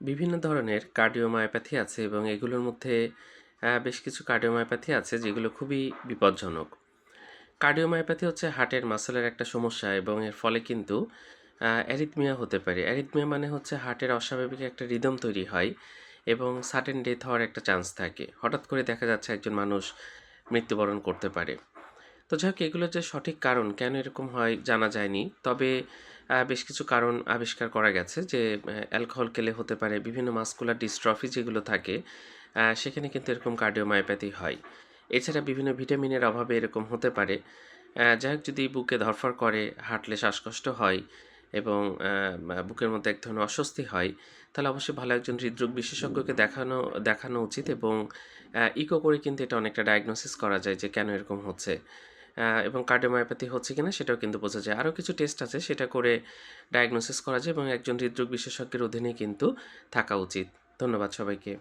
বিভিন্ন ধরনের কার্ডিওমায়োপ্যাথি আছে এবং এগুলোর মধ্যে বেশ কিছু কার্ডিওমায়োপ্যাথি আছে যেগুলো খুবই বিপজ্জনক। কার্ডিওমায়োপ্যাথি হচ্ছে হার্টের মাসেলের একটা সমস্যা এবং এর ফলে কিন্তু অ্যারিথমিয়া হতে পারে। অ্যারিথমিয়া মানে হচ্ছে হার্টের অস্বাভাবিক একটা রিদম তৈরি হয় এবং সাডেন ডেথ হওয়ার একটা চান্স থাকে। হঠাৎ করে দেখা যাচ্ছে একজন মানুষ মৃত্যুবরণ করতে পারে। তো যাই হোক, এগুলোর যে সঠিক কারণ কেন এরকম হয় জানা যায়নি। তবে বেশ কিছু কারণ আবিষ্কার করা গেছে যে অ্যালকোহল খেলে হতে পারে বিভিন্ন মাস্কুলার ডিস্ট্রফি যেগুলো থাকে সেখানে কিন্তু এরকম কার্ডিওমায়োপ্যাথি হয়। এছাড়া বিভিন্ন ভিটামিনের অভাবে এরকম হতে পারে। যাই হোক, যদি বুকে ধরফর করে, হাঁটলে শ্বাসকষ্ট হয় এবং বুকের মধ্যে এক ধরনের অস্বস্তি হয়, তাহলে অবশ্যই ভালো একজন হৃদরোগ বিশেষজ্ঞকে দেখানো দেখানো উচিত এবং ইকো করে কিন্তু এটা অনেকটা ডায়াগনোসিস করা যায় যে কেন এরকম হচ্ছে। এবং কার্ডিওমায়োপ্যাথি হচ্ছে কিনা সেটাও কিন্তু বোঝা যায়। আরও কিছু টেস্ট আছে, সেটা করে ডায়াগনোসিস করা যায় এবং একজন হৃদরোগ বিশেষজ্ঞের অধীনে কিন্তু থাকা উচিত। ধন্যবাদ সবাইকে।